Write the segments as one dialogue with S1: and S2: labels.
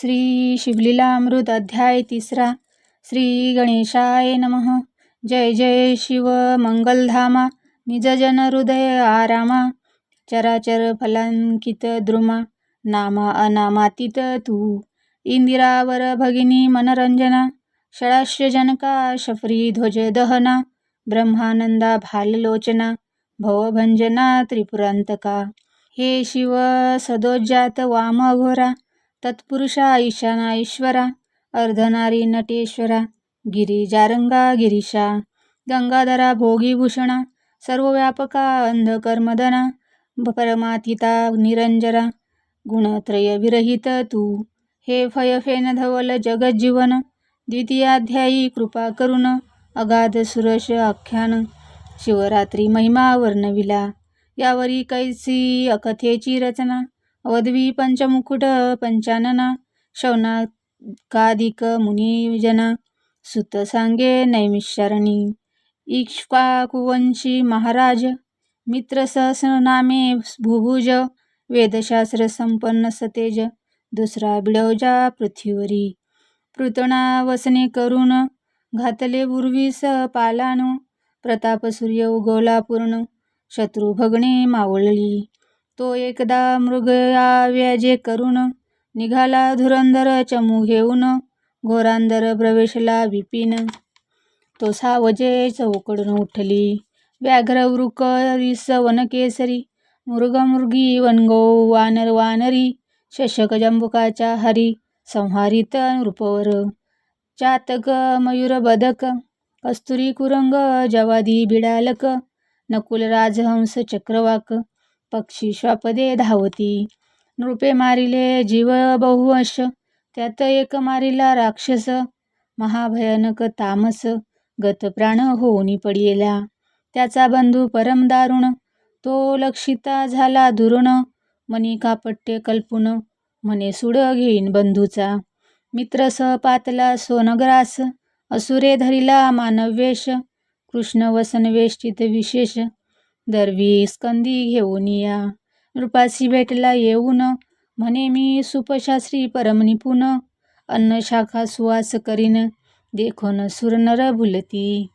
S1: श्री शिवलीला अमृत अध्याय तिसरा. श्री गणेशाय नमः. जय जय शिव मंगलधामा. निजजन हृदय आरामा. चराचर फलांकित द्रुमा. नामा अनामातीत तू. इंदिरावर भगिनी मनरंजना. षडाश्रजनका शफरी ध्वज दहना. ब्रह्मानंदा भाललोचना. भवभंजना त्रिपुरांतका. हे शिव सदोज्जात वामघोरा. तत्पुरुषा ईशाना ईश्वरा अर्धनारी नटेश्वरा गिरिजारंगा गिरीशा गंगाधरा भोगीभूषणा सर्वव्यापका अंधकर्मदना परमातीता निरंजरा गुणत्रय विरहित तू हे फयफेन धवल जगज्जीवन द्वितीयाध्यायी कृपा करुण अगाध सुरश आख्यान शिवरात्री महिमा वर्णविला यावरी कैसी अकथेची रचना अवधवी पंचमुकुट पंचानना शौनाकादिक मुनिजना सुत सांगे नैमिषारणी इक्ष्वाकुवंशी महाराज मित्रसहस्रनामे भुभुज वेदशास्त्र संपन्न सतेज दुसरा बिळवजा पृथ्वीवरी पृतना वसने करून घातले पूर्वीस पालानो प्रताप सूर्य उगवला पूर्ण शत्रू भगणे मावळली. तो एकदा मृगयाव्याजे करून निघाला धुरंधर चमू घेऊन घोरांदर प्रवेशला विपिन. तो सावजे चौकडून उठली व्याघ्र वृक रिस मृग मृगमृगी वनगो वानर वानरी शशक जंबुकाच्या हरी संहारित नृपवर. चातक मयूर बदक कस्तुरी कुरंग जवादी बिडालक नकुल राजहंस चक्रवाक पक्षी श्वापदे धावती. नृपे मारिले जीव बहुवश त्यात एक मारिला राक्षस. महाभयानक तामस गत प्राण होऊनी पडिला त्याचा बंधू परम दारुण तो लक्षिता झाला दुरुण मनी कापट्टे कल्पून म्हणे सुड घेईन बंधूचा. मित्र पातला सोनग्रास असुरे धरिला मानवेश कृष्ण वसनवेष्टित विशेष दरवी स्कंदी घेऊन या. रूपासी भेटला येऊन म्हणे मी सुपशास्त्री परम अन्नशाखा सुवास करीन. देखोन सुरनर भुलती.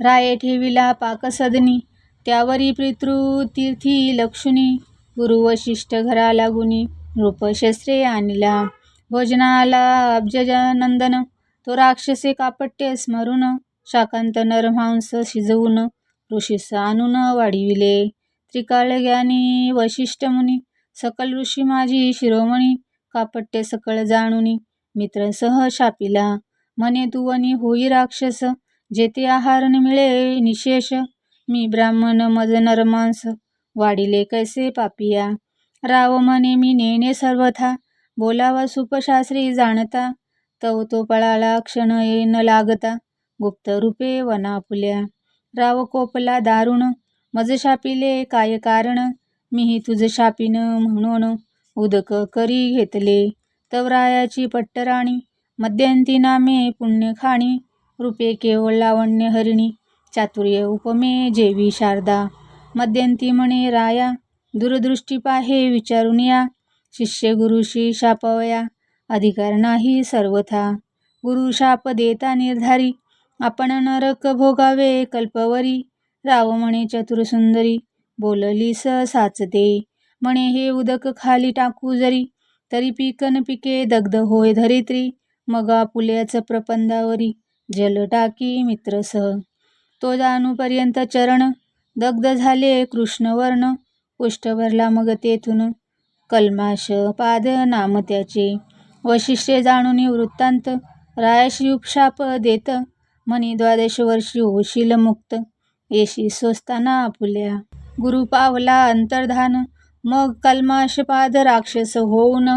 S1: राये ठेविला पाकसदनी. त्यावरी पितृतीर्थी लक्षुनी गुरु वशिष्ठ घरा लागुनी रूपशस्त्रे आणला. भोजनाला अब्जनंदन तो राक्षसे कापट्य स्मरून शाकांत नरमांस शिजवून ऋषीस आणून वाढविले. त्रिकाळ ज्ञानी वशिष्ठ मुनी सकल ऋषी माझी शिरोमणी कापट्य सकळ जाणुनी मित्रसह शापिला. म्हणे तू वनी होई राक्षस जेथे आहार मिळे निशेष मी ब्राह्मण मज नरमांस वाढिले कैसे पापिया? राव म्हणे मी नेणे सर्वथा बोलावा सुपशास्त्री जाणता तव तो पळाला क्षण न लागता गुप्त रूपे वनापुल्या. राव कोपला दारुण मज शापिले काय कारण? मीही तुझ शापिन म्हणून उदक करी घेतले. तवरायाची पट्टराणी मध्यंती नामे पुण्यखाणी रूपे केवळ लावण्य हरिणी चातुर्य उपमे जेवी शारदा. मध्यंती म्हणे राया दूरदृष्टी पाहे विचारून या. शिष्य गुरुशी शापवया अधिकार नाही सर्वथा. गुरु शाप देता निर्धारी आपण नरक भोगावे कल्पवरी. राव म्हणे चतुरसुंदरी. बोलली बोललीस साचते. म्हणे हे उदक खाली टाकू जरी. तरी पिकन पिके दग्ध होय धरित्री. मग आपुल्याच प्रपंदावरी. जल टाकी मित्रसह तो जाणूपर्यंत चरण. दग्ध झाले कृष्णवर्ण. पुष्ट भरला मग तेथून. कल्माश पाद नाम त्याचे. वशिष्ठे जाणून वृत्तांत. रायाशी उपशाप देत. म्हणी द्वादश वर्षी होशील मुक्त येशी स्वस्ताना आपुल्या गुरु पावला अंतर्धान. मग कल्माशपाद राक्षस होऊन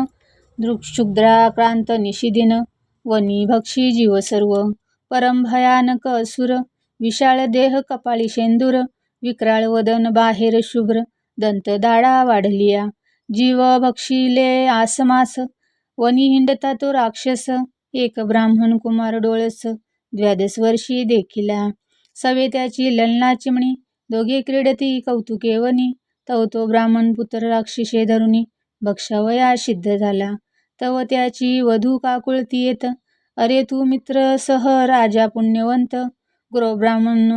S1: दृक्षुद्राक्रांत निशिदिन वनी भक्षी जीव सर्व. परम भयानक असुर. विशाळ देह कपाळी शेंदूर. विक्राळ वदन बाहेर शुभ्र. दंत दाडा वाढलिया. जीव भक्षिले आसमास. वनी हिंडता तो राक्षस. एक ब्राह्मण कुमार डोळस. द्वादशवर्षी देखिला सवे त्याची ललना चिमणी दोघे क्रीडती कौतुके वनी तव तो ब्राह्मण पुत्र राक्षसे धरुनी भक्षावया सिद्ध झाला. तव त्याची वधू काकुळती येत अरे तू मित्र सह राजा पुण्यवंत गुरुब्राह्मण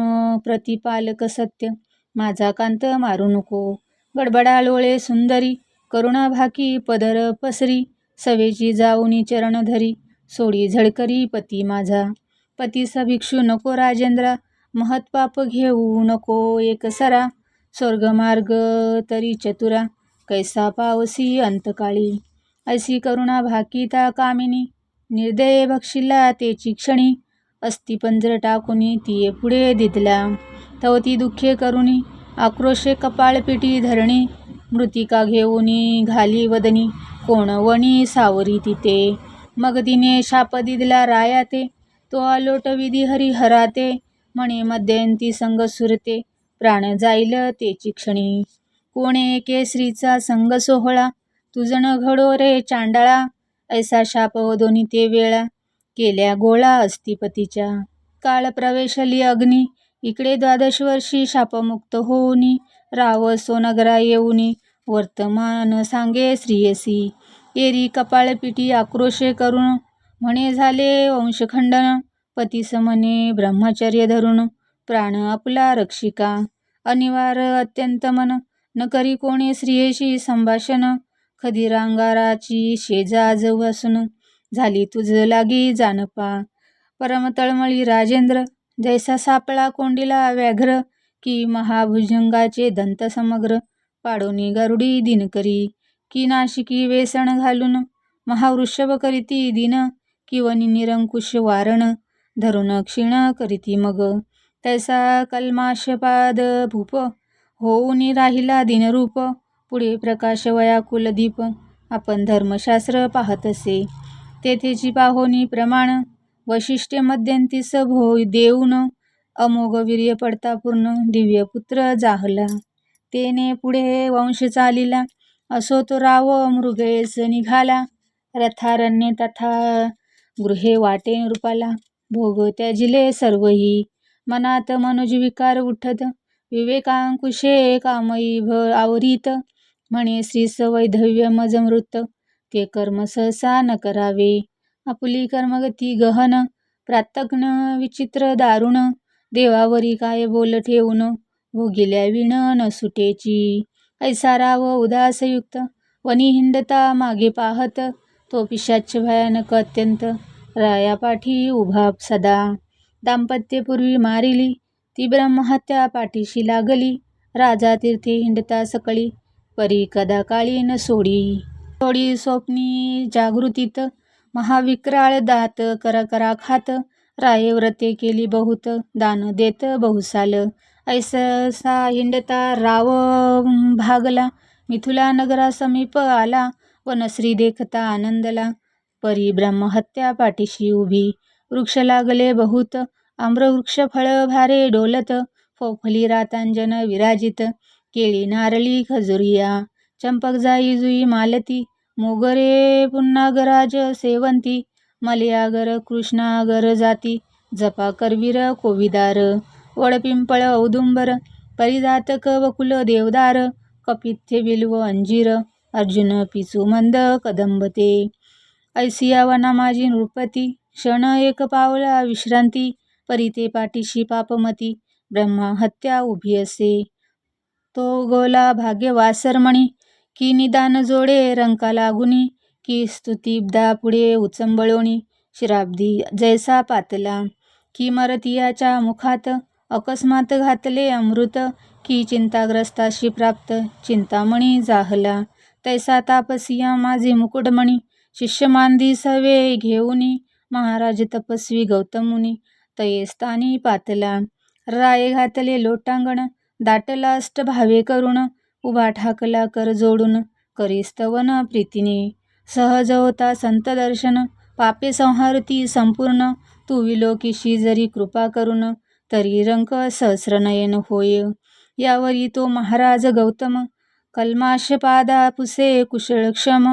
S1: प्रतिपालक सत्य माझा कांत मारू नको. गडबडा लोळे सुंदरी करुणा भाकी पदर पसरी सवेची जाऊनी चरण धरी सोडी झळकरी पती माझा. पतीसा भिक्षू नको राजेंद्रा महत्पाप घेऊ नको एकसरा स्वर्गमार्ग तरी चतुरा कैसा पावसी अंतकाळी. ऐसी करुणा भाकीता कामिनी निर्दय भक्षिला तेची क्षणी अस्ति पंजर टाकुनी तिये पुढे दिदला. तवती दुःखे करुणी आक्रोशे कपाळपिटी धरणी मृतिका घेऊनी घाली वदनी कोणवणी सावरी तिथे. मग तिने शाप दिदला राया ते तो आलोट विधी हरी हराते म्हणे मध्यंती संग सुरते प्राण जाईल तेची क्षणी. कोणे केसरीचा संग सोहळा तुझण घडो रे चांडाळा ऐसा शाप हो दोन्ही ते वेळा केल्या गोळा अस्थिपतीच्या काळ प्रवेशली अग्नी इकडे द्वादश वर्षी शापमुक्त होऊनी राव सोनगरा येऊनी वर्तमान सांगे श्रीयसी. एरी कपाळपिटी आक्रोशे करून म्हणे झाले वंशखंडन. पतीस म्हणे ब्रह्मचर्य धरून. प्राण आपला रक्षिका. अनिवार अत्यंत मन. न करी कोणी स्त्रियेशी संभाषण. खदिरांगाराची शेजा वसून झाली तुझ लागी जानपा. परम तळमळी राजेंद्र. जैसा सापळा कोंडीला व्याघ्र. की महाभुजंगाचे दंत समग्र. पाडोनी गरुडी दिनकरी. की नाशिकी वेसण घालून. महावृषभ करीती दिन. की निरंकुश वारण धरून क्षीण करीती मग. तैसा कल्माशपाद भूप होऊन राहिला दिनरूप. पुढे प्रकाश वया कुलदीप आपण धर्मशास्त्र पाहत असे तेथेची पाहोनी प्रमाण वैशिष्ट्य मध्यंतीस भो देऊन. अमोघ वीर्य पडता पूर्ण दिव्य पुत्र जाहला. तेने पुढे वंश चालिला असो तो राव मृगेस निघाला. रथारण्य तथा गृहे वाटे रूपाला भोग त्याजिले सर्वही. मनात मनुज विकार उठत विवेकांकुशे कामई भ आवरीत. म्हणे श्रीस वैधव्य मजमृत ते कर्म सहसा न करावे. आपली कर्मगती गहन प्रातग्न विचित्र दारुण. देवावरी काय बोल ठेवून भोगिल्या विण न सुटेची. ऐसारा व उदासयुक्त वनी हिंडता मागे पाहत. तो पिशाच भयानक अत्यंत रायापाठी उभा सदा. दाम्पत्यपूर्वी मारिली ती ब्रह्महत्या पाठीशी लागली राजा तीर्थे हिंडता सकळी परी कदा काळी न सोडी. सोडी स्वप्नी जागृतीत महाविक्राळ दात करा करा खात राये व्रते केली बहुत दान देत बहुसाल. ऐसा हिंडता राव भागला मिथुला नगरा समीप आला वनश्री देखता आनंदला. परी ब्रह्महत्या पाठीशी उभी. वृक्ष लागले बहुत. आम्रवृक्ष फळ भारे डोलत. फोफली रातांजन विराजित. केळी नारळी खजुरिया. चंपक जाई जुई मालती. मोगरे पुन्नागराज सेवंती. मलयागर कृष्णागर जाती. जपा करवीर कोविदार. वडपिंपळ औदुंबर. परिजातक वकुल देवदार. कपिथ्य बिल्व अंजीर. अर्जुन पिचू मंद कदंबते ऐसिया वना माझी नृपती क्षण एक पावला विश्रांती परिते पाठीशी पापमती ब्रह्मा हत्या उभी असे. तो गोला भाग्य वासरमणी की निदान जोडे रंका लागुनी की स्तुतीब्दा पुढे उचंबळोणी श्राब्दी जैसा पातला की मरतियाच्या मुखात अकस्मात घातले अमृत की चिंताग्रस्ताशी प्राप्त चिंतामणी जाहला. तैसा तापसिया माझे मुकुटमणी. शिष्यमांदी सवे घेऊनी. महाराज तपस्वी गौतमुनी. तये स्थानी पातला. राये घातले लोटांगण. दाटला अष्टभावे करुण. उभा ठाकला कर जोडून. करिस्तवन प्रीतीने. सहज होता संत दर्शन. पापे संहारती संपूर्ण. तू विलोकिशी जरी कृपा करून. तरी रंक सहस्रनयन होय. यावरी तो महाराज गौतम. कल्माशपादा पुसे कुशलक्षम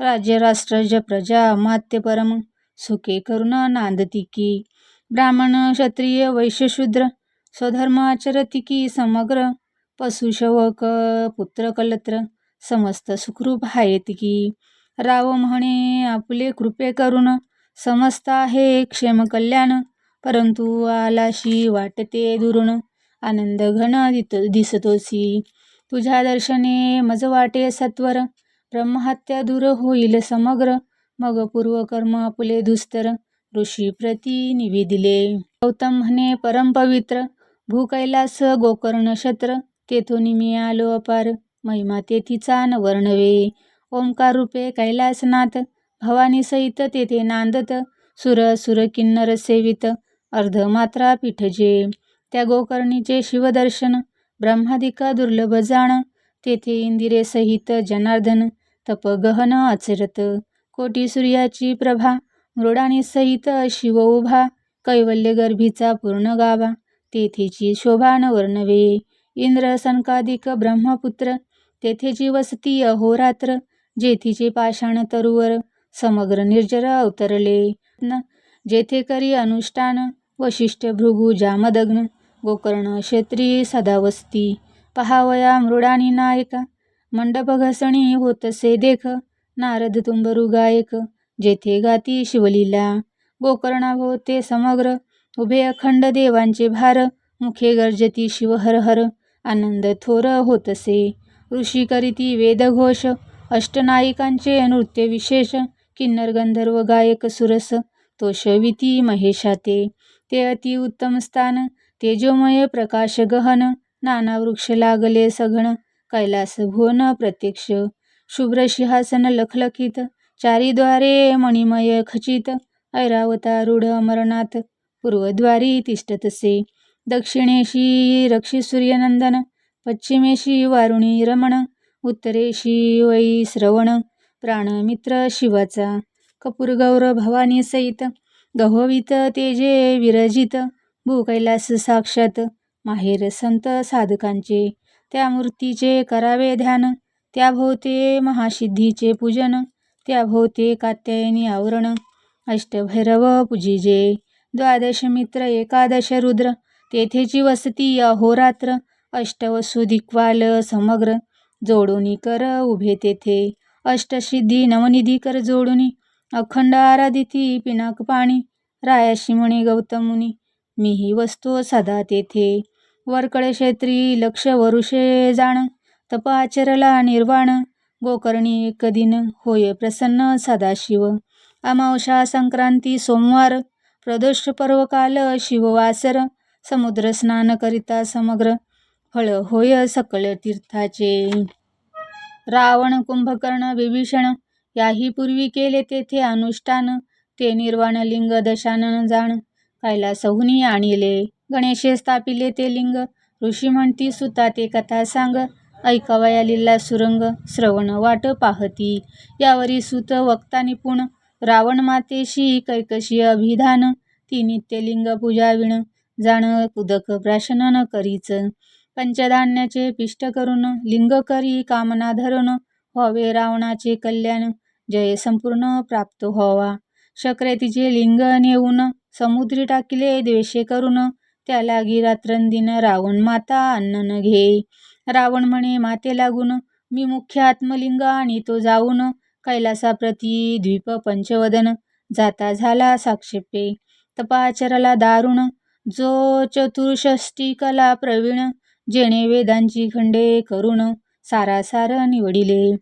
S1: राज्य राष्ट्रज प्रजा मात्य परम सुखे करुण नांदती की। ब्राह्मण क्षत्रिय वैश्यशूद्र स्वधर्म आचरती की समग्र पशुशवक पुत्र कलत्र समस्त सुखरूप आहेत की। राव म्हणे आपले कृपे करून समस्त आहे क्षेम कल्याण परंतु आलाशी वाटते दुरून आनंद घन दिसतोसी। तुझ्या दर्शने मज वाटे सत्वर ब्रह्महत्या दूर होईल समग्र. मग पूर्वकर्म आपले धुस्तर ऋषी प्रती निवेदिले. गौतम म्हणे परमपवित्र भू कैलास गोकर्ण क्षत्र तेथून मी आलो अपार. महिमा तेथीचा न वर्णवे. ओंकार रूपे कैलासनाथ. भवानी सहित तेथे नांदत. सुर सुर किन्नर सेवित. अर्धमात्रा पीठजे त्या गोकर्णीचे शिवदर्शन. ब्रह्मादिका दुर्लभ जाण तेथे इंदिरे सहित जनार्दन तप गहन आचरत. कोटी सूर्याची प्रभा मृडाणी सहित शिव उभा कैवल्य गर्भीचा पूर्ण गाभा तेथेची शोभान वर्णवे. इंद्र सनकादिक ब्रह्मपुत्र तेथेची वसती अहोरात्र जेथीचे पाषाण तरुवर समग्र निर्जर अवतरले. न जेथे करी अनुष्ठान वशिष्ठ भृगु जामदग्न गोकर्ण क्षेत्री सदावस्ती. पहावया मृडानी नायका मंडप घसणी होतसे देख नारद तुंबरू गायक जेथे गाती शिवलीला. गोकर्णाभोवते समग्र उभे अखंड देवांचे भार मुखे गर्जती शिव हर हर आनंद थोर होतसे. ऋषी करीती वेदघोष अष्टनायिकांचे नृत्य विशेष किन्नर गंधर्व गायक सुरस तोषविती महेशाते. ते अति उत्तम स्थान तेजोमय प्रकाश गहन नाना वृक्ष लागले सघन कैलास भुवन प्रत्यक्ष शुभ्र सिंहासन लखलखित चारीद्वारे मणिमय खचित ऐरावतारूढ अमरनाथ पूर्वद्वारी तिष्ठतसे दक्षिणेशी रक्षी सूर्यनंदन पश्चिमेशी वारुणी रमण उत्तरेशी वै श्रवण प्राणमित्र शिवाचा कपूरगौर भवानी सहित गहोवित तेजे विरजित भूकैलास साक्षात माहेर संत साधकांचे. त्या मूर्तीचे करावे ध्यान त्या भोवते महासिद्धीचे पूजन त्या भोवते कात्यायनी आवरण. अष्टभैरव पूजिजे द्वादश मित्र एकादश रुद्र तेथेची वसती अहोरात्र. अष्टवसु दिक्वाल समग्र जोडूनी कर उभे तेथे. अष्टसिद्धी नवनिधी कर जोडुनी अखंड आराधिती पिनाक पाणी. रायाशी म्हणे गौतम मी ही वस्तू सदा तेथे. वरकळे क्षेत्री लक्ष वरुषे जाण तप आचरला निर्वाण. गोकर्णी एक दिन होय प्रसन्न सदाशिव अमावशा संक्रांती सोमवार प्रदोष पर्वकाल शिववासर समुद्र स्नान करिता समग्र फळ होय सकळ तीर्थाचे. रावण कुंभकर्ण विभीषण याही पूर्वी केले तेथे अनुष्ठान. ते निर्वाण लिंग दशानन जाण. कैलासहुनी आणिले. गणेशे स्थापिले ते लिंग. ऋषी म्हणती सुता ते कथा सांग. ऐकावया लिल्ला सुरंग. श्रवण वाट पाहती. यावरी सुत वक्ता निपुण. रावण मातेशी कैकशी अभिधान. ती नित्यलिंग पूजाविण जाण कुदक प्राशन न करीच. पंचधान्याचे पिष्ट करून. लिंग करी कामना धरून व्हावे रावणाचे कल्याण. जय संपूर्ण प्राप्त व्हावा. शक्रे तिचे लिंग नेऊन. समुद्री टाकिले द्वेषे करून त्या लागी रात्रंदिन रावण माता अन्न न घे. रावण म्हणे माते लागून मी मुख्य आत्मलिंग आणि तो जाऊन कैलासाप्रती द्वीप पंचवदन जाता झाला साक्षेपे. तपाचरला दारुण जो चतुर्षष्टी कला प्रवीण जेणे वेदांची खंडे करून सारासार निवडिले.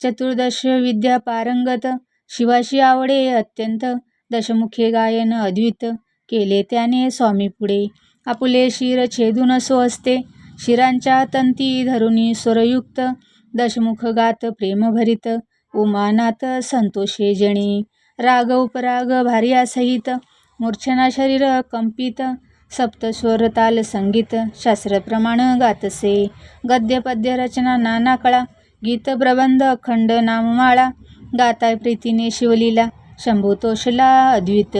S1: चतुर्दश विद्या पारंगत शिवाशी आवडे अत्यंत दशमुखे गायन अद्वित केले त्याने स्वामी पुढे. आपुले शिर छेदून स्वस्ते शिरांच्या तंती धरुणी स्वरयुक्त दशमुख गात प्रेमभरित उमानात संतोषे जणी. राग उपराग भार्यासहित मूर्छना शरीर कंपित. सप्तस्वर ताल संगीत. शास्त्रप्रमाण गातसे. गद्य पद्य रचना नाना कळा. गीत प्रबंध अखंड नाममाळा. गाताय प्रीतीने शिवलीला. शंभू तोषला अद्वित.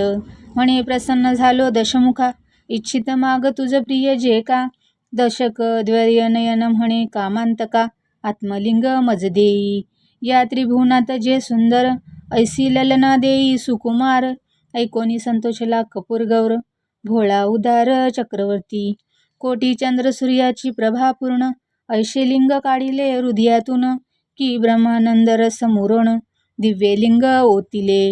S1: म्हणे प्रसन्न झालो दशमुखा. इच्छित माग तुझ प्रिय जे का? दशक द्वयनयन म्हणे कामांतका. आत्मलिंग मज देई. या त्रिभुवनात जे सुंदर ऐसी ललना देई सुकुमार. ऐकोनी संतोषला कपूर गौर. भोळा उदार चक्रवर्ती. कोटी चंद्र सूर्याची प्रभा पूर्ण. ऐशेलिंग काढिले हृदयातून. की ब्रह्मानंद रस मुरोण. दिव्यलिंग ओतिले।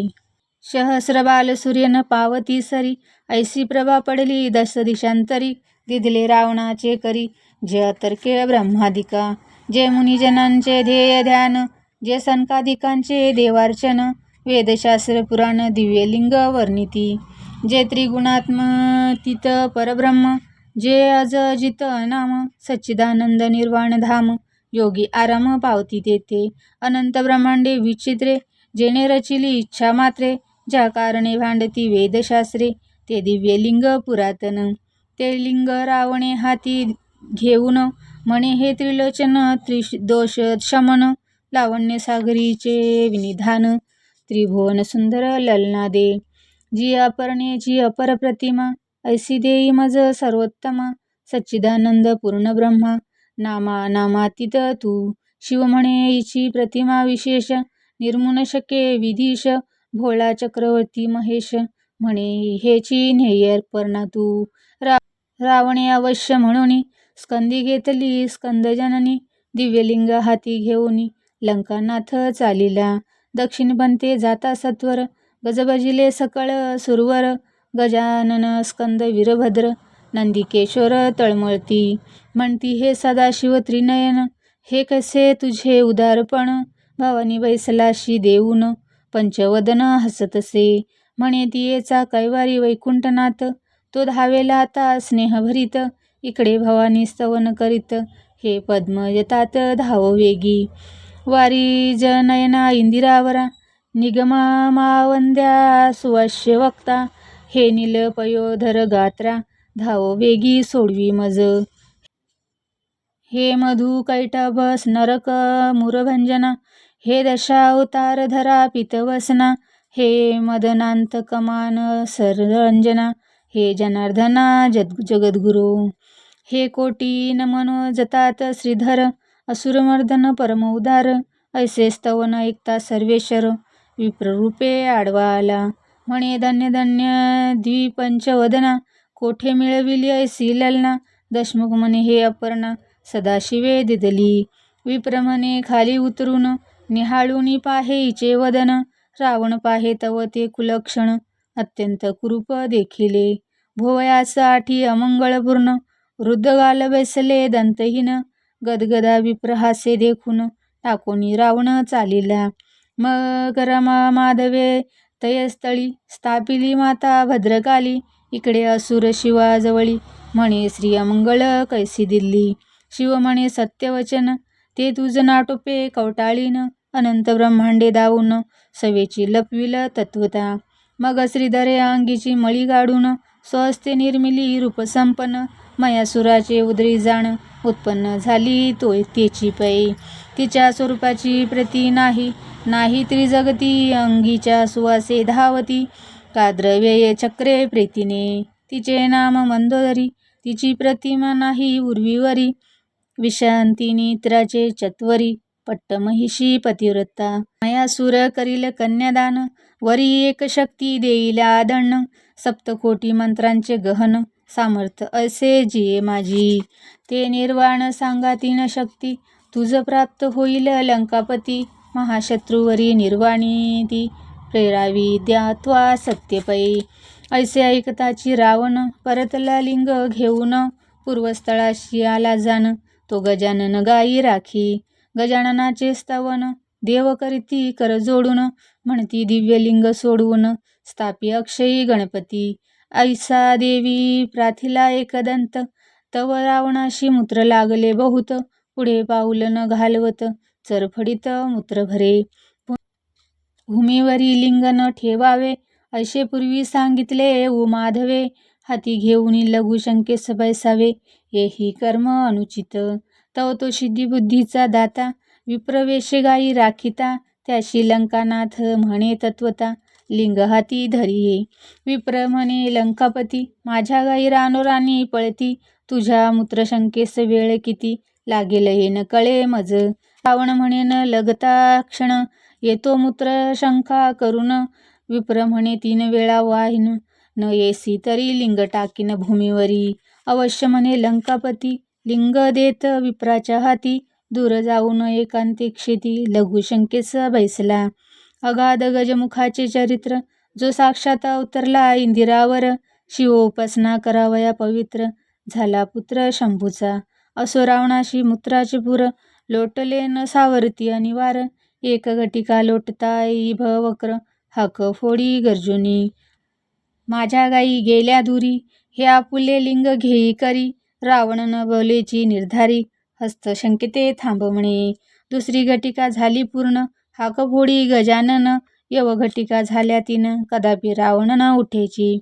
S1: सहस्र बाल सूर्यन पावती सरी ऐसी प्रभा पडली दश दिशांतरी दिदले रावणाचे करी जे अतर्के ब्रह्मादिका। जे मुनिजनांचे ध्येय ध्यान जे सनकाधिकांचे देवार्चन वेदशास्त्र पुराण दिव्यलिंग वर्णिती। जे त्रिगुणात्मतीत परब्रह्म जे अजजित नाम सच्चिदानंद निर्वाण धाम। योगी आराम पावती तेथे अनंत ब्रह्मांडे विचित्रे जेणे रचिली इच्छा मात्रे ज्या कारणे भांडती वेदशास्त्रे ते दिव्यलिंग पुरातन. ते लिंग रावणे हाती घेऊन म्हणे हे त्रिलोचन त्रिश दोष शमन लावण्य सागरीचे विनिधान त्रिभुवन सुंदर ललनादे जी अपर्णे जी अपर प्रतिमा ऐसी देई मज सर्वोत्तमा सच्चिदानंद पूर्ण ब्रह्मा नामा नामातीत तू. शिव म्हणे प्रतिमा विशेष. निर्मुन शके विधीश. भोळा चक्रवर्ती महेश म्हणे हेची ध्येय पर्णा तू. रा रावणे अवश्य म्हणून. स्कंदी घेतली स्कंदजननी दिव्यलिंग हाती घेऊनी लंकानाथ चालिला. दक्षिण बनते जाता सत्वर. गजबजिले सकळ सुरवर. गजानन स्कंद वीरभद्र. नंदिकेश्वर तळमळती. म्हणती हे सदाशिव त्रिनयन हे कसे तुझे उदारपण? भवानी बैसलाशी देऊन पंचवदन हसतसे. म्हणे तियेचा कैवारी वैकुंठनाथ तो धावेला आता स्नेहभरीत. इकडे भवानी स्तवन करीत हे पद्म यतात धाव वेगी. वारी जनयना इंदिरावरा निगमा मावंद्या सुवास्य वक्ता. हे नील पयोधर गात्रा धाव वेगी सोडवी मज. हे मधु कैटभस नरक मुरभंजना हे दशावतार धरा पितवसना हे मदनांत कमान सरंजना हे जनार्दना जग जगद्गुरु. हे कोटी नमन जतात श्रीधर असुरमर्दन परम उदार ऐसे स्तवन ऐकता सर्वेश्वर विप्ररूपे आडवा आला म्हणे धन्य धन्य द्विपंचवदना कोठे मिळविली ऐसी ललना दशमुख म्हणे हे अपर्णा सदाशिवे दिदली. विप्रमणे खाली उतरून निहाळून पाहे वदन. रावण पाहे तव ते कुलक्षण. अत्यंत कुरूप देखिले. भोवयासाठी अमंगळपूर्ण. वृद्धगाल बेसले दंतहीन. गदगदा विप्रहासे देखून टाकोनी रावण चालिला. मग रमा माधवे तयस्थळी स्थापिली माता भद्रकाली. इकडे असुर शिवाजवळी म्हणे श्री अमंगळ कैसी दिल्ली. शिव म्हणे सत्यवचन. ते तुझ नाटोपे कवटाळीन. अनंत ब्रह्मांडे दावून सवेची लपविल तत्वता. मग श्रीधरे अंगीची मळी गाडून. स्वस्ते निर्मिली रूपसंपन्न मयासुराचे उदरी जाण. उत्पन्न झाली तो तेची पै. तिच्या स्वरूपाची प्रती नाही. नाही त्रिजगती. अंगीच्या सुवासे धावती. काद्रव्यय चक्रे प्रीतीने. तिचे नाम मंदोदरी तिची प्रतिमा नाही उर्वीवरी. विशांती नित्राचे चत्वरी पट्टमहिषी पतिव्रता. मयासुर करील कन्यादान वरी एक शक्ती देईल आदण. सप्तकोटी मंत्रांचे गहन सामर्थ असे जिये माझी. ते निर्वाण सांगा तीन शक्ती तुझ प्राप्त होईल लंकापती. महाशत्रूवरी निर्वाणी ती प्रेरावी द्यात्वा सत्यपै. ऐसे ऐकताची रावण परतला लिंग घेऊन पूर्वस्थळाशी आला जाण तो गजानन गाई राखी. गजाननाचे स्तवन देव करीती कर जोडून म्हणती दिव्यलिंग सोडवून स्थापी अक्षयी गणपती. ऐसा देवी प्राथिला एकदंत तव रावणाशी मूत्र लागले बहुत पुढे पाऊल न घालवत चरफडीत मूत्र भरे. भूमीवरी लिंग न ठेवावे असे पूर्वी सांगितले ओ माधवे हाती घेऊन लघुशंकेस बैसावे येही कर्म अनुचित. तव तो सिद्धिबुद्धीचा दाता विप्रवेश गायी राखिता त्याशी लंकानाथ म्हणे तत्वता लिंग हाती धरिये. विप्र म्हणे लंकापती माझ्या गाई रानोरानी पळती तुझ्या मूत्रशंकेस वेळ किती लागेल हे न कळे मज. रावण न लगता क्षण येतो मूत्रशंका करून विप्र म्हणे तीन वेळा वाहिन. न येसी तरी लिंग टाकीन भूमीवरी. अवश्य म्हणे लंकापती लिंग देत विप्राच्या हाती. दूर जाऊन एकांतिक क्षिती लघुशंकेस बैसला. अगाध गजमुखाचे चरित्र जो साक्षात अवतरला इंदिरावर. शिवोपासना करावया पवित्र झाला पुत्र शंभूचा. असो रावणाशी मूत्राचे पुर लोटले न सावरती अनिवार. एक घटिका लोटता इभ वक्र हाक फोडी गर्जुनी. माझ्या गाई गेल्या दुरी हे आपुले लिंग घेई करी. रावण न बोलेची निर्धारी हस्त शंकिते थांबवणे. दुसरी घटिका झाली पूर्ण हाक फोडी गजानन. यव घटिका झाल्या तीन कदापि रावण न उठेची.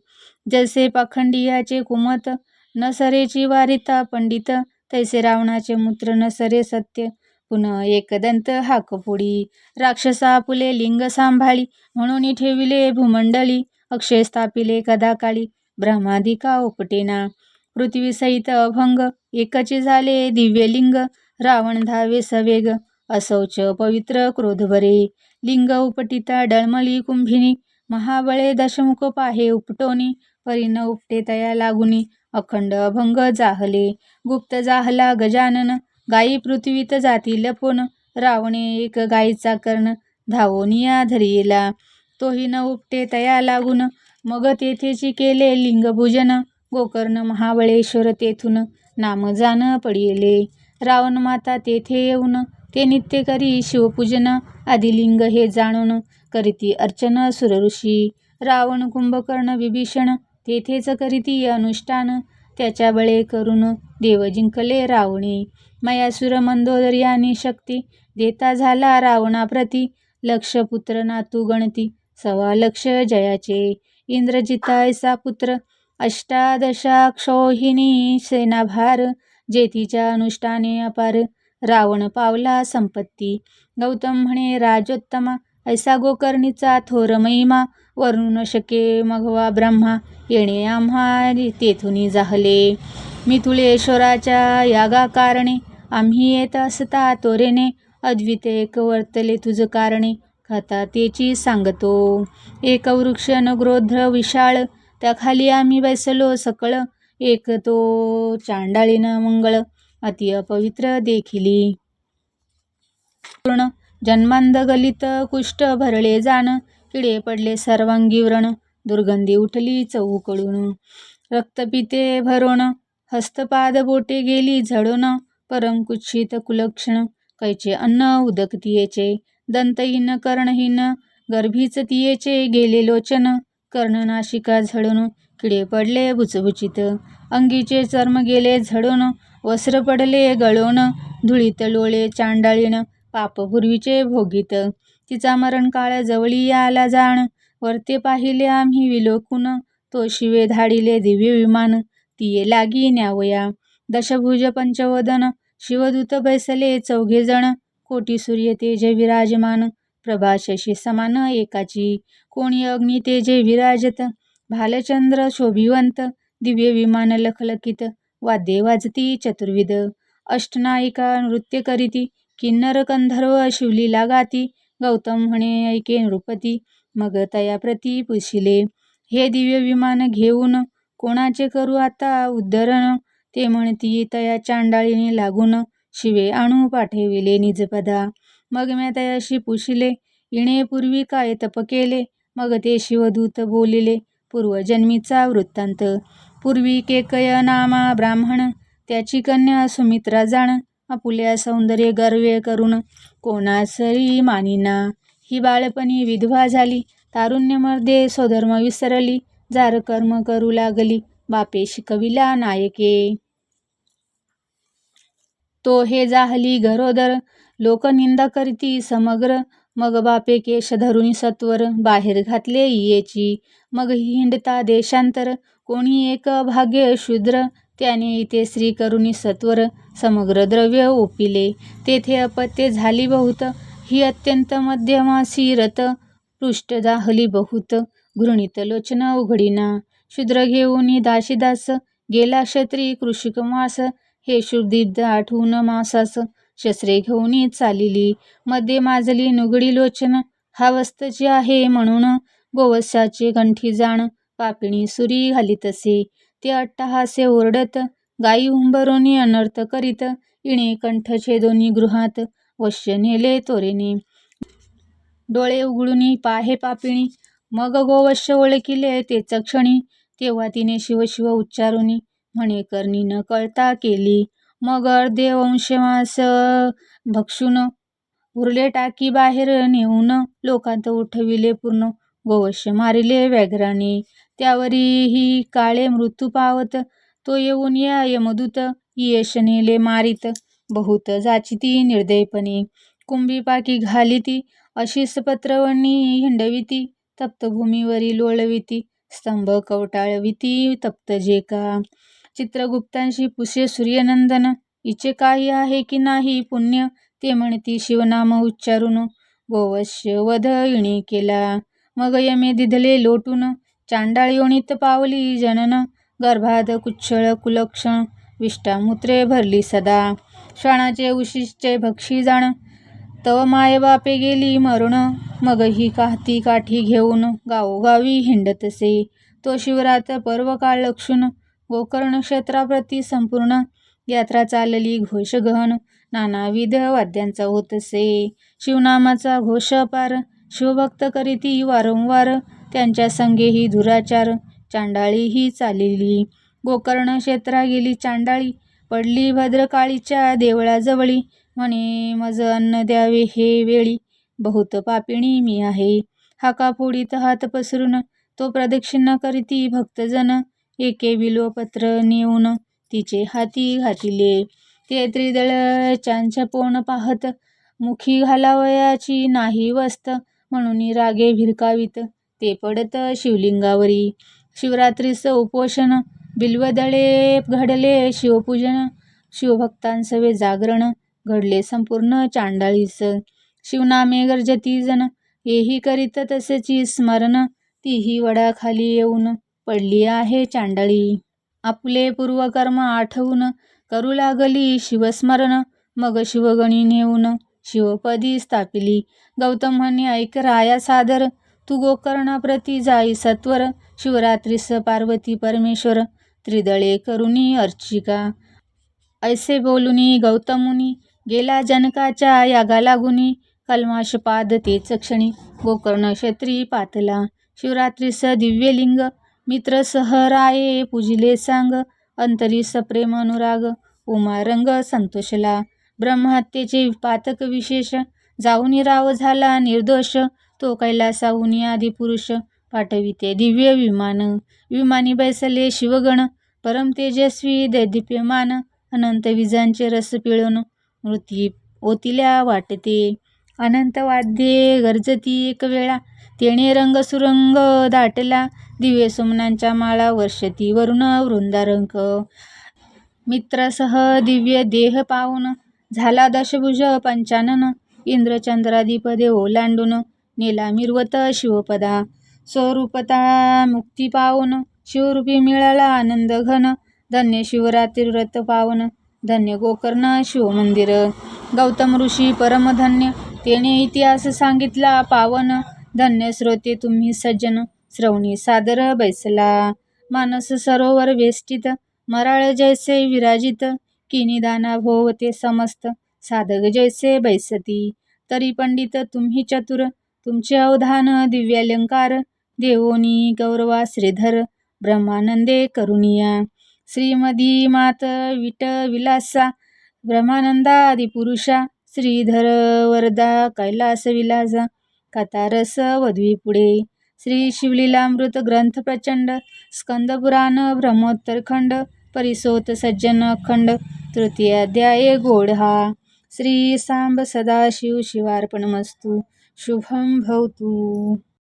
S1: जसे पाखंडियाचे कुमत न सरेची वारिता पंडित. तैसे रावणाचे मूत्र न सरे सत्य. पुन्हा एकदंत हाकपुडी. राक्षसा फुले लिंग सांभाळी म्हणून ठेविले भूमंडळी अक्षय स्थापिले कदाकाळी ब्रह्मादिका उपटेना. पृथ्वी सहित अभंग एकचे झाले दिव्यलिंग रावण धावे सवेग असौच पवित्र क्रोधभरे. लिंग उपटिता डळमळी कुंभिनी महाबळे दशमुख पाहे उपटोनी परिन उपटे तया लागुनी अखंड अभंग जाहले. गुप्त जाहला गजानन गायी पृथ्वीत जाती लपून रावणे एक गायीचा कर्ण धावोनिया धरियेला तोही न उपटे तया लागून मग तेथेची केले लिंगभूजन गोकर्ण महाबळेश्वर तेथून नाम जाण पडिले रावण माता तेथे येऊन ते नित्य करी शिवपूजन आदिलिंग हे जाणून करीती अर्चन सुरऋषी. रावण कुंभकर्ण विभीषण तेथेच करीती अनुष्ठान त्याच्या बळे करून देव जिंकले रावणे. मयासुर मंदोदरी आणि शक्ती देता झाला रावणाप्रती. लक्ष पुत्र नातू गणती सवा लक्ष जयाचे. इंद्रजितायसा पुत्र अष्टादशाक्षोहिणी सेनाभार जेतीच्या अनुष्ठाने अपार. रावण पावला संपत्ती गौतम म्हणे राजोत्तमा ऐसा गोकर्णीचा थोर महिमा वरुण शके मघवा ब्रह्मा येणे आम्हा तेथुनी जाहले. मिथुलेश्वराच्या यागा कारणे आम्ही येत असता तोरेने अद्विते एक वर्तले तुझ कारणे खाता तेची सांगतो. एक वृक्ष न विशाळ त्याखाली आम्ही बैसलो सकळ एक तो चांडाळीन मंगळ अति अपवित्र देखिली. पूर्ण जन्मांध गलित कुष्ठ भरले जाण किडे पडले सर्वांगी व्रण दुर्गंधी उठली चौकडून. रक्तपिते भरोण हस्तपाद बोटे गेली झडून परम कुच्छित कुलक्षण कैचे अन्न उदक तियेचे दंतहीन कर्णहीन गर्भीच तियेचे गेले लोचन कर्णनाशिका झडून किडे पडले भुचभुचित अंगीचे चर्म गेले झडून वस्त्र पडले गळून धुळीत लोळे चांडाळीण पापपूर्वीचे भोगीत तिचा मरण काळ जवळी आला जाण वरते पाहिले आम्ही विलोकून तो शिवे धाडिले दिव्य विमान तिये लागी न्यावया. दशभुज पंचवदन. शिवदूत बैसले चौघे जण. कोटी सूर्य तेज विराजमान. प्रभा शशी समान एकाची. कोणी अग्नि तेजे विराजत. भालचंद्र शोभिवंत. दिव्य विमान लखलखित. वाद्ये वाजती चतुर्विध. अष्टनायिका नृत्य करीती. किन्नर कंधर्व शिवलीला गाती. गौतम म्हणे ऐके नृपती. मग तया प्रती पुशिले. हे दिव्य विमान घेऊन कोणाचे करू आता उद्धरण? ते म्हणती तया चांडाळीने लागून शिवे आणू पाठविले निजपदा मग म्या तयाशी पुशिले. पूर्वी काय तप केले? मग ते शिवदूत बोलिले पूर्वजन्मीचा वृत्तांत. पूर्वी केकय नामा ब्राह्मण त्याची कन्या सुमित्रा जाण. आपुल्या सौंदर्य गर्वे करून कोणासरी मानिना. ही बाळपणी विधवा झाली. तारुण्यमध्ये स्वधर्म विसरली. जार कर्म करू लागली बापे शिकविला नायके. तो हे जाहली घरोदर लोकनिंदा करती समग्र मग बापे केश धरुणी सत्वर बाहेर घातले येची मग हिंडता देशांतर कोणी एक भाग्य शूद्र त्याने इथे श्री करुणी सत्वर समग्र द्रव्य ओपिले. तेथे अपत्य झाली बहुत ही अत्यंत मध्यमासी रत पृष्ठ जाहली बहुत. घृणित लोचन उघडीना. शूद्र घेऊन दाशीदास गेला क्षत्री कृषिक मास. हे शुद्धिद्ध आठवून मासास. शस्त्रे घेऊन चालिली. मध्ये माजली नुगडी लोचन. हा वस्तची आहे म्हणून गोवत्साचे कंठी जाण. पापिणी सुरी घालीतसे ते अट्टहासे ओरडत गायी हुंबरोनी अनर्थ करीत. इणे कंठ छेदोनी गृहात. वश्य नेले तोरेने. डोळे उघडूनी पाहे पापिणी. मग गोवश्य ओळखिले तेच क्षणी तेव्हा तिने शिवशिव उच्चारुनी म्हणे करणी न कळता केली. मग अर्धे वंशमास भक्षून उरले टाकी बाहेर नेऊन लोकांत उठविले पूर्ण. गोवश्य मारिले व्याघ्राने. त्यावरीही काळे मृत्यू पावत तो येऊन या यमदूत यश नेले मारित. बहुत जाची ती निर्दयपणे. कुंभी पाकी घालिती अशीच पत्रवणी हिंडविती. तप्तभूमीवरी लोळविती स्तंभ कवटाळविती तप्त जे का? चित्रगुप्तांशी पुसे सूर्यनंदन इचे काही आहे की नाही पुण्य? ते म्हणती शिवनाम उच्चारून गोवश्य वध इणी केला. मग यमे दिधले लोटून चांडाळयोनीत पावली जनन गर्भाद कुच्छळ कुलक्षण विष्टामूत्रे भरली सदा. श्वानाचे उशिष्टे भक्षी जाण तव माय बापे गेली मरुण. मग ही काहती काठी घेऊन गावोगावी हिंडतसे तो शिवरात पर्व काळ लक्षून गोकर्ण क्षेत्राप्रती संपूर्ण यात्रा चालली घोष गहन नानाविध वाद्यांचा होतसे शिवनामाचा घोष अपार शिवभक्त करीती वारंवार. त्यांच्या संगेही दुराचार चांडाळीही चालिली. गोकर्ण क्षेत्रा गेली चांडाळी. पडली भद्रकाळीच्या देवळाजवळी. म्हणे मज अन्न द्यावे हे वेळी. बहुत पापिणी मी आहे. हाका फोडीत हात पसरून तो प्रदक्षिणा करीती भक्तजन. एके बिल्वपत्र नेऊन तिचे हाती घातिले. ते त्रिदळ चांचपोण पाहत मुखी घालावयाची नाही वस्त. म्हणून रागे भिरकावीत. ते पडत शिवलिंगावरी. शिवरात्रीस उपोषण बिल्वदळे घडले शिवपूजन. शिवभक्तांसवे जागरण. घडले. संपूर्ण चांडाळीस शिवनामे गर्जती जण हेही करीत तसेची स्मरण. तीही वडाखाली येऊन पडली आहे चांडाळी. आपले पूर्वकर्म आठवून करू लागली शिवस्मरण. मग शिवगणी नेऊन शिवपदी स्थापिली. गौतम म्हणे ऐक राया सादर. तू गोकर्णाप्रती जाई सत्वर. शिवरात्रीस पार्वती परमेश्वर. त्रिदळे करुणी अर्चिका. ऐसे बोलुनी गौतमुनी गेला जनकाच्या यागा लागुनी कल्माशपाद तेच क्षणी गोकर्ण क्षत्री पातला. शिवरात्रीस दिव्यलिंग मित्र सहराये पूजिले सांग अंतरीस प्रेम अनुराग उमारंग संतोषला. ब्रह्महत्येचे पातक विशेष जाऊनी राव झाला निर्दोष तो कैलासाहुनी आदिपुरुष पाठविते दिव्य विमान. विमानी बैसले शिवगण परम तेजस्वी दैदिप्यमान अनंत विजांचे रस पिळून मृती ओतिल्या वाटते. अनंत वाद्ये गरजती एक वेळा तेणे रंग सुरंग दाटला. दिवे सुमनांच्या माळा वर्षती वरुण वृंदारंक. मित्रासह दिव्य देह पाहून झाला दशभुज पंचानन. इंद्रचंद्राधिपदे ओलांडून नेला मिरवत शिवपदा. स्वरूपता मुक्ती पाहून शिवरूपी मिळाला आनंद घन. धन्य शिवरात्री व्रत पावन धन्य गोकर्ण शिवमंदिर. गौतम ऋषी परमधन्य तेने इतिहास सांगितला पावन. धन्य श्रोते तुम्ही सज्जन श्रवणी सादर बैसला. मानस सरोवर वेष्टित मराळ जैसे विराजित किनिदाना भोवते समस्त साधक जैसे बैसती. तरी पंडित तुम्ही चतुर तुमचे अवधान दिव्यालंकार देवोनी गौरवा श्रीधर ब्रह्मानंदे करुणिया. श्रीमदी मात विट विलासा ब्रह्मानंदादिपुरुषा श्रीधर वरदा कैलास विलासा कथारस वधवी पुढे श्री शिवलीलामृत ग्रंथ प्रचंड स्कंदपुराण ब्रह्मोत्तरखंड परिसोत सज्जन अखंड तृतीयाध्याय गोढा श्री सांब सदाशिव शिवार्पणमस्तु. शुभम भवतु.